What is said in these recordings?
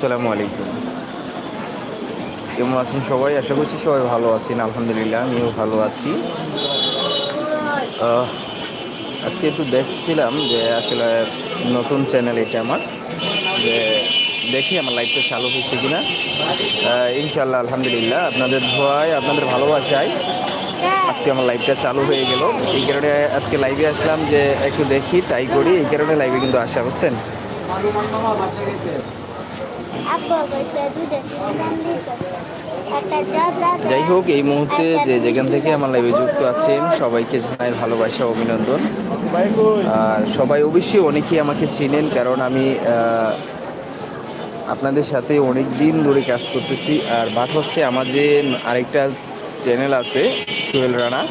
আসসালামু আলাইকুম। কেমন আছেন সবাই? আশা করছি সবাই ভালো আছেন আলহামদুলিল্লাহ আমিও ভালো আছি। আজকে একটু দেখছিলাম যে আসলে নতুন চ্যানেল এটা আমার যে দেখি আমার লাইভটা চালু হয়েছে কিনা। আহ, ইনশাল্লাহ আলহামদুলিল্লাহ আপনাদের ধোয়ায় আপনাদের ভালোবাসায় আজকে আমার লাইভটা চালু হয়ে গেল। এই কারণে আজকে লাইভে আসলাম যে একটু দেখি ট্রাই করি। এই কারণে লাইভে কিন্তু আসা হচ্ছেন যাই হোক এই মুহূর্তে যে যেখান থেকে আমার লাইভে যুক্ত আছেন সবাইকে জানাই ভালোবাসা অভিনন্দন। আর সবাই অবশ্যই অনেকেই আমাকে চিনেন কারণ আমি আপনাদের সাথে অনেক দিন ধরে কাজ করতেছি। আর বাট হচ্ছে আমার যে আরেকটা চ্যানেল আছে সুয়েল রানা।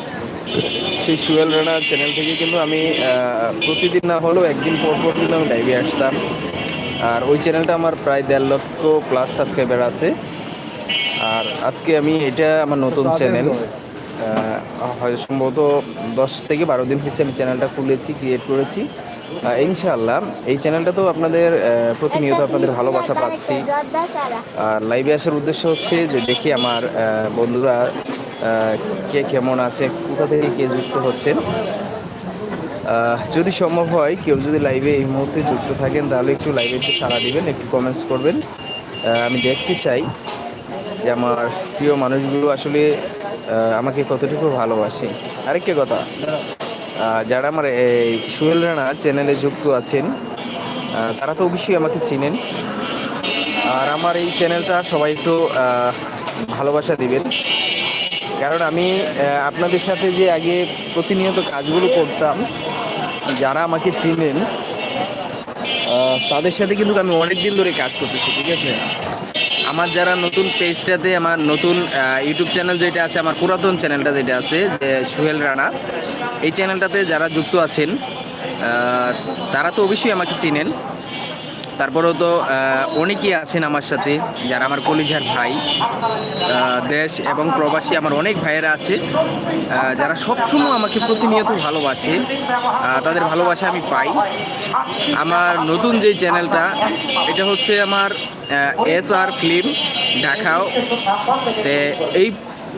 সেই সুয়েল রানা চ্যানেল থেকে কিন্তু আমি প্রতিদিন না হলেও একদিন পর পর কিন্তু আমি লাইভে আসতাম। আর ওই চ্যানেলটা আমার প্রায় দেড় লক্ষ প্লাস সাবস্ক্রাইবার আছে। আর আজকে আমি এটা আমার নতুন চ্যানেল হয়তো সম্ভবত দশ থেকে বারো দিন হয়েছে আমি চ্যানেলটা খুলেছি ক্রিয়েট করেছি। ইনশাআল্লাহ, এই চ্যানেলটা তো আপনাদের প্রতিনিয়ত আপনাদের ভালোবাসা পাচ্ছি। আর লাইভে আসার উদ্দেশ্য হচ্ছে যে দেখি আমার বন্ধুরা কে কেমন আছে, কোথা থেকে কে যুক্ত হচ্ছেন। যদি সম্ভব হয়, কেউ যদি লাইভে এই মুহূর্তে যুক্ত থাকেন, তাহলে একটু লাইভে একটু সাড়া দিবেন, একটু কমেন্টস করবেন। আমি দেখতে চাই যে আমার প্রিয় মানুষগুলো আসলে আমাকে কতটুকু ভালোবাসে। আরেকটা কথা যারা আমার এই সুহেল রানা চ্যানেলে যুক্ত আছেন তারা তো অবশ্যই আমাকে চিনেন। আর আমার এই চ্যানেলটা সবাই একটু ভালোবাসা দিবেন। কারণ আমি আপনাদের সাথে যে আগে প্রতিনিয়ত কাজগুলো করতাম, যারা আমাকে চিনেন তাদের সাথে কিন্তু আমি অনেক দিন ধরে কাজ করতেছি, ঠিক আছে? আমার যারা নতুন পেজটাতে, আমার নতুন ইউটিউব চ্যানেল যেটা আছে, আমার পুরাতন চ্যানেলটা যেটা আছে, যে সুহেল রানা, এই চ্যানেলটাতে যারা যুক্ত আছেন তারা তো অবশ্যই আমাকে চিনেন। তারপরেও তো অনেকেই আছেন আমার সাথে, যারা আমার কলিজার ভাই দেশ এবং প্রবাসী আমার অনেক ভাইয়েরা আছে যারা সবসময় আমাকে প্রতিনিয়ত ভালোবাসে তাদের ভালোবাসা আমি পাই। আমার নতুন যে চ্যানেলটা, এটা হচ্ছে আমার এস আর ফিল্ম ঢাকাও। এই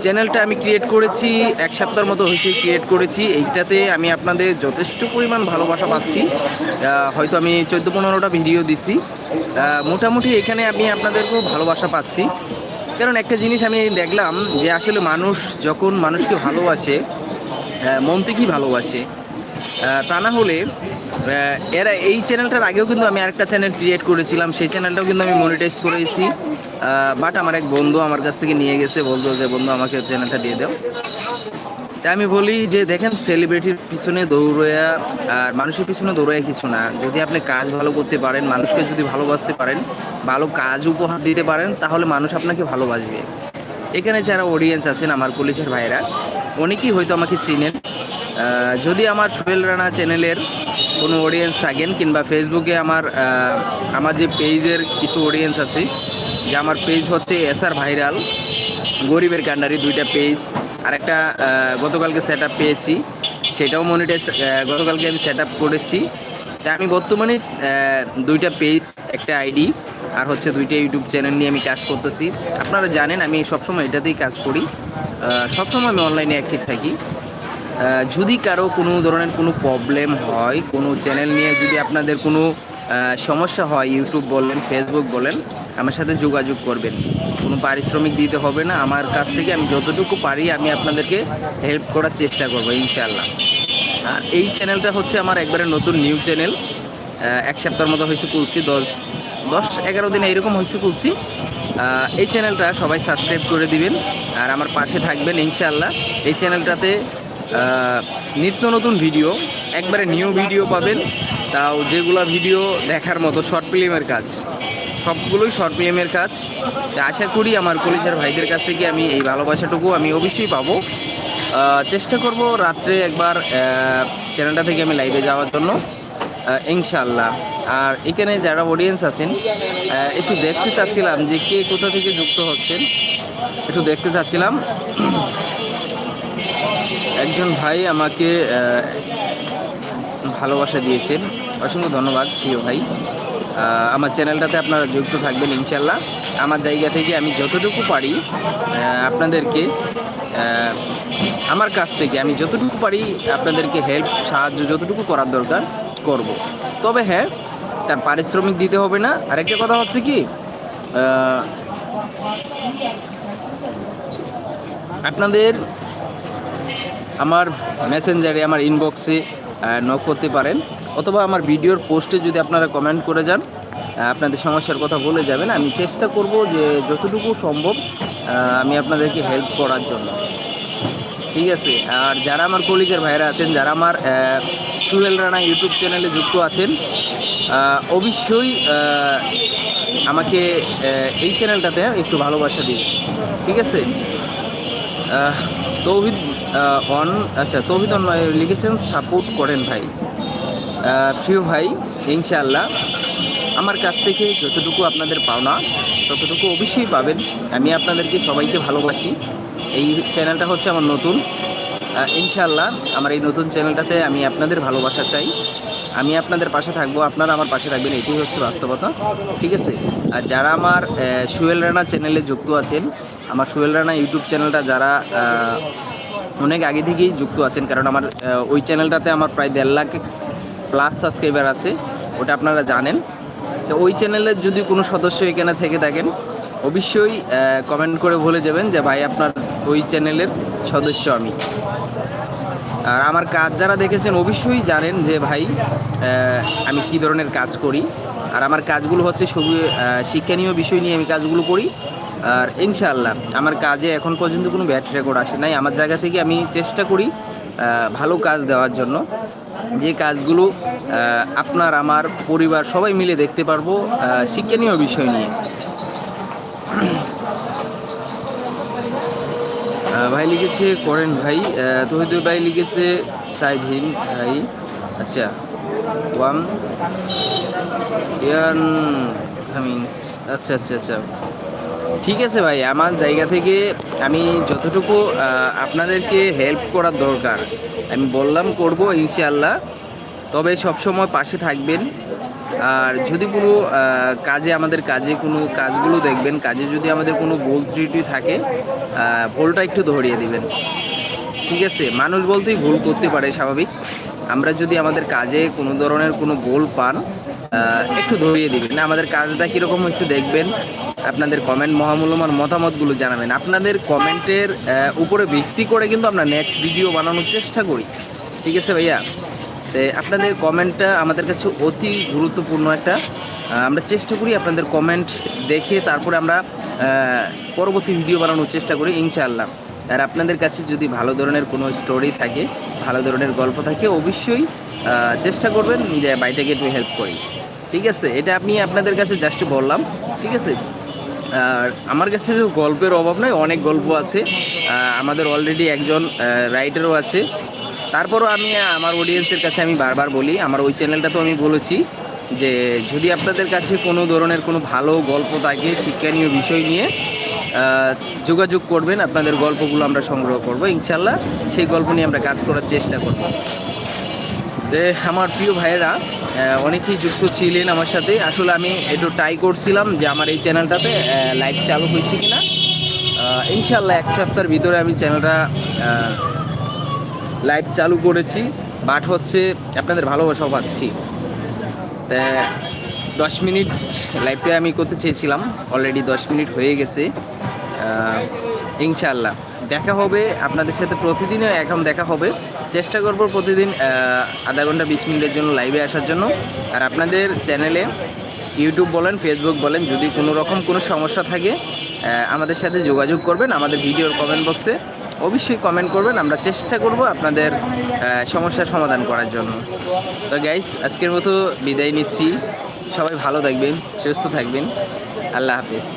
চ্যানেলটা আমি ক্রিয়েট করেছি, এক সপ্তাহের মতো হয়েছে ক্রিয়েট করেছি। এইটাতে আমি আপনাদের যথেষ্ট পরিমাণ ভালোবাসা পাচ্ছি। হয়তো আমি চোদ্দ পনেরোটা ভিডিও দিছি। মোটামুটি এখানে আমি আপনাদেরকেও ভালোবাসা পাচ্ছি। কারণ একটা জিনিস আমি দেখলাম যে আসলে মানুষ যখন মানুষকে ভালোবাসে মন থেকেই ভালোবাসে? তা না হলে এরা এই চ্যানেলটার আগেও কিন্তু আমি আরেকটা চ্যানেল ক্রিয়েট করেছিলাম। সেই চ্যানেলটাও কিন্তু আমি মনিটাইজ করেছি। বাট আমার এক বন্ধু আমার কাছ থেকে নিয়ে গেছে বলতো যে, বন্ধু, আমাকে চ্যানেলটা দিয়ে দাও। তাই আমি বলি যে, দেখেন সেলিব্রিটির পিছনে দৌড়য়া আর মানুষের পিছনে দৌড়ায় কিছু না। যদি আপনি কাজ ভালো করতে পারেন, মানুষকে যদি ভালোবাসতে পারেন, ভালো কাজ উপহার দিতে পারেন, তাহলে মানুষ আপনাকে ভালোবাসবে। এখানে যারা অডিয়েন্স আছেন, আমার পুলিশের ভাইরা অনেকেই হয়তো আমাকে চিনেন। যদি আমার সোহেল রানা চ্যানেলের কোনো অডিয়েন্স থাকেন কিংবা ফেসবুকে আমার আমার যে পেজের কিছু অডিয়েন্স আছে, যে আমার পেজ হচ্ছে এসআর ভাইরাল গরিবের কান্ডারি দুইটা পেজ আর একটা গতকালকে সেট পেয়েছি, সেটাও মনিটাইজ গতকালকে আমি সেট করেছি। তা আমি বর্তমানে দুইটা পেজ একটা আইডি আর হচ্ছে দুইটা ইউটিউব চ্যানেল নিয়ে আমি কাজ করতেছি। আপনারা জানেন, আমি সবসময় এটাতেই কাজ করি। সবসময় আমি অনলাইনে অ্যাক্টিভ থাকি। যদি কারও কোনো ধরনের কোনো প্রবলেম হয়, কোনো চ্যানেল নিয়ে যদি আপনাদের কোনো সমস্যা হয় ইউটিউব বলেন ফেসবুক বলেন, আমার সাথে যোগাযোগ করবেন। কোনো পারিশ্রমিক দিতে হবে না। আমার কাছ থেকে আমি যতটুকু পারি আমি আপনাদেরকে হেল্প করার চেষ্টা করব, ইনশাআল্লাহ। আর এই চ্যানেলটা হচ্ছে আমার একবারে নতুন নিউ চ্যানেল এক সপ্তাহের মতো হয়েছে খুলছি, দশ দশ, এগারো দিন এইরকম হয়েছে খুলছি। এই চ্যানেলটা সবাই সাবস্ক্রাইব করে দিবেন। আর আমার পাশে থাকবেন, ইনশাআল্লাহ। এই চ্যানেলটাতে নিত্য নতুন ভিডিও একবারে নিউ ভিডিও পাবেন। তাও যেগুলো ভিডিও দেখার মতো শর্ট ফিল্মের কাজ, সবগুলোই শর্ট ফিল্মের কাজ। আশা করি আমার কলিজার ভাইদের কাছ থেকে আমি এই ভালোবাসাটুকু আমি অবশ্যই পাবো। চেষ্টা করব রাত্রে একবার চ্যানেলটা থেকে আমি লাইভে যাওয়ার জন্য। ইনশাল্লাহ আর এখানে যারা অডিয়েন্স আছেন একটু দেখতে চাচ্ছিলাম যে কে কোথা থেকে যুক্ত হচ্ছেন, একটু দেখতে চাচ্ছিলাম। একজন ভাই আমাকে ভালোবাসা দিয়েছেন। অসংখ্য ধন্যবাদ, প্রিয় ভাই। আমার চ্যানেলটাতে আপনারা যুক্ত থাকবেন, ইনশাল্লাহ। আমার জায়গা থেকে আমি যতটুকু পারি আপনাদেরকে আমার কাছ থেকে আমি যতটুকু পারি আপনাদেরকে হেল্প সাহায্য যতটুকু করার দরকার করব। তবে হ্যাঁ তার পারিশ্রমিক দিতে হবে না। আরেকটা কথা হচ্ছে কি আপনাদের আমার মেসেঞ্জারে আমার ইনবক্সে নক করতে পারেন। অথবা আমার ভিডিওর পোস্টে যদি আপনারা কমেন্ট করে যান আপনাদের সমস্যার কথা বলে যাবেন, আমি চেষ্টা করব যে যতটুকু সম্ভব আমি আপনাদেরকে হেল্প করার জন্য। ঠিক আছে? আর যারা আমার কলিজের ভাইরা আছেন, যারা আমার সুহেল রানা ইউটিউব চ্যানেলে যুক্ত আছেন অবশ্যই আমাকে এই চ্যানেলটাতে একটু ভালোবাসা দিন ঠিক আছে? তৌহিদ অন আচ্ছা অন লিখেছেন, সাপোর্ট করেন ভাই। প্রিয় ভাই, ইনশাআল্লাহ, আমার কাছ থেকে যতটুকু আপনাদের পাওনা, ততটুকু অবশ্যই পাবেন। আমি আপনাদেরকে সবাইকে ভালোবাসি। এই চ্যানেলটা হচ্ছে আমার নতুন। ইনশাআল্লাহ, আমার এই নতুন চ্যানেলটাতে আমি আপনাদের ভালোবাসা চাই। আমি আপনাদের পাশে থাকব, আপনারা আমার পাশে থাকবেন এটাই হচ্ছে বাস্তবতা, ঠিক আছে? আর যারা আমার সুয়েল রানা চ্যানেলে যুক্ত আছেন, আমার সুয়েল রানা ইউটিউব চ্যানেলটা যারা অনেক আগে থেকেই যুক্ত আছেন, কারণ আমার ওই চ্যানেলটাতে আমার প্রায় দেড় লাখ প্লাস সাবস্ক্রাইবার আছে, ওটা আপনারা জানেন। তো ওই চ্যানেলের যদি কোনো সদস্য এখানে থেকে থাকেন, অবশ্যই কমেন্ট করে বলে যাবেন যে, ভাই, আপনার ওই চ্যানেলের সদস্য আমি। আর আমার কাজ যারা দেখেছেন, অবশ্যই জানেন যে, ভাই আমি কী ধরনের কাজ করি? আর আমার কাজগুলো হচ্ছে সবই শিক্ষণীয় বিষয় নিয়ে আমি কাজগুলো করি। আর ইনশাআল্লাহ, আমার কাজে এখন পর্যন্ত কোনো ব্যাড রেকর্ড আসে নাই। আমার জায়গা থেকে আমি চেষ্টা করি ভালো কাজ দেওয়ার জন্য। যে কাজগুলো আপনার, আমার পরিবার সবাই মিলে দেখতে পারব শিক্ষণীয় বিষয় নিয়ে। ভাই লিখেছে, করেন ভাই তহিদুল ভাই লিখেছে চাইভিন ভাই। আচ্ছা ওয়াম ইয়ান আচ্ছা আচ্ছা আচ্ছা। ঠিক আছে ভাই, আমার জায়গা থেকে আমি যতটুকু আপনাদেরকে হেল্প করার দরকার, আমি বললাম করব ইনশাআল্লাহ। তবে সবসময় পাশে থাকবেন। আর যদি কোনো কাজে আমাদের কাজে কোনো কাজগুলো দেখবেন, কাজে যদি আমাদের কোনো ভুল ত্রুটি থাকে ভুলটা একটু ধরিয়ে দিবেন। ঠিক আছে, মানুষ বলতেই ভুল করতে পারে স্বাভাবিক। আমরা যদি আমাদের কাজে কোনো ধরনের কোনো ভুল পান একটু ধরিয়ে দিবেন। আমাদের কাজটা কীরকম হয়েছে দেখবেন। আপনাদের কমেন্ট মহামূল্যমান মতামতগুলো জানাবেন। আপনাদের কমেন্টের উপরে ভিত্তি করে কিন্তু আমরা নেক্সট ভিডিও বানানোর চেষ্টা করি। ঠিক আছে ভাইয়া? তো আপনাদের কমেন্টটা আমাদের কাছে অতি গুরুত্বপূর্ণ একটা। আমরা চেষ্টা করি আপনাদের কমেন্ট দেখে তারপরে আমরা পরবর্তী ভিডিও বানানোর চেষ্টা করি, ইনশাআল্লাহ। আর আপনাদের কাছে যদি ভালো ধরনের কোনো স্টোরি থাকে, ভালো ধরনের গল্প থাকে, অবশ্যই চেষ্টা করবেন যে বাইটাকে একটু হেল্প করি। ঠিক আছে, এটা আমি আপনাদের কাছে জাস্ট বললাম, ঠিক আছে? আর আমার কাছে গল্পের অভাব নয়, অনেক গল্প আছে। আমাদের অলরেডি একজন রাইটারও আছে। তারপরও আমি, আমার অডিয়েন্সের কাছে আমি বারবার বলি, আমার ওই চ্যানেলটা তো আমি বলেছি যে, যদি আপনাদের কাছে কোনো ধরনের কোনো ভালো গল্প থাকে, শিক্ষণীয় বিষয় নিয়ে যোগাযোগ করবেন, আপনাদের গল্পগুলো আমরা সংগ্রহ করব, ইনশাল্লাহ সেই গল্প নিয়ে আমরা কাজ করার চেষ্টা করব। আমার প্রিয় ভাইয়েরা অনেকেই যুক্ত ছিলেন আমার সাথে। আসলে আমি একটু ট্রাই করছিলাম যে আমার এই চ্যানেলটাতে লাইভ চালু হয়েছে কিনা। আহ, ইনশাল্লাহ এক সপ্তাহের ভিতরে আমি চ্যানেলটা লাইভ চালু করেছি। বাট হচ্ছে আপনাদের ভালোবাসাও পাচ্ছি। দশ মিনিট লাইভটা আমি করতে চেয়েছিলাম। অলরেডি দশ মিনিট হয়ে গেছে। ইনশাল্লাহ দেখা হবে আপনাদের সাথে প্রতিদিনও এখন দেখা হবে। চেষ্টা করব প্রতিদিন আধা ঘণ্টা বিশ মিনিটের জন্য লাইভে আসার জন্য। আর আপনাদের চ্যানেলে ইউটিউব বলেন ফেসবুক বলেন, যদি কোনো রকম কোনো সমস্যা থাকে আমাদের সাথে যোগাযোগ করবেন, আমাদের ভিডিওর কমেন্ট বক্সে অবশ্যই কমেন্ট করবেন। আমরা চেষ্টা করব আপনাদের সমস্যার সমাধান করার জন্য। তো গাইস আজকের মতো বিদায় নিচ্ছি। সবাই ভালো থাকবেন, সুস্থ থাকবেন। আল্লাহ হাফিজ।